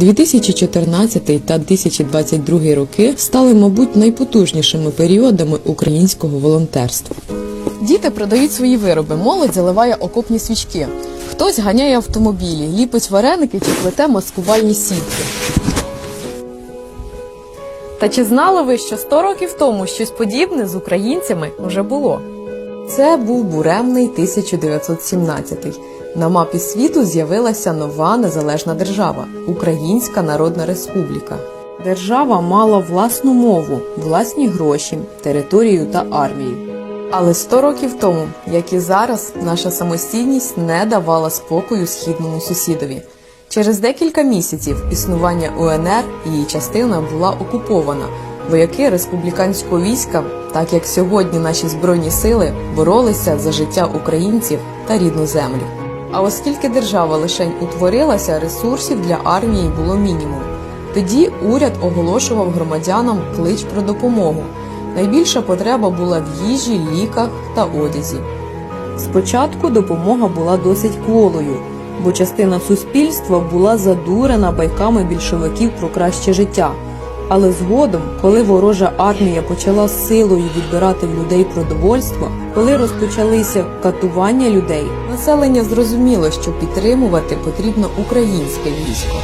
2014 та 2022 роки стали, мабуть, найпотужнішими періодами українського волонтерства. Діти продають свої вироби, молодь заливає окопні свічки. Хтось ганяє автомобілі, ліпить вареники чи плете маскувальні сітки. Та чи знали ви, що 100 років тому щось подібне з українцями вже було? Це був буремний 1917. На мапі світу з'явилася нова незалежна держава Українська Народна Республіка. Держава мала власну мову, власні гроші, територію та армію. Але 100 років тому, як і зараз, наша самостійність не давала спокою східному сусідові. Через декілька місяців існування УНР її частина була окупована. Вояки республіканського війська, так як сьогодні наші збройні сили, боролися за життя українців та рідну землю. А оскільки держава лишень утворилася, ресурсів для армії було мінімум. Тоді уряд оголошував громадянам клич про допомогу. Найбільша потреба була в їжі, ліках та одязі. Спочатку допомога була досить кволою, бо частина суспільства була задурена байками більшовиків про краще життя. Але згодом, коли ворожа армія почала силою відбирати в людей продовольство, коли розпочалися катування людей, населення зрозуміло, що підтримувати потрібно українське військо.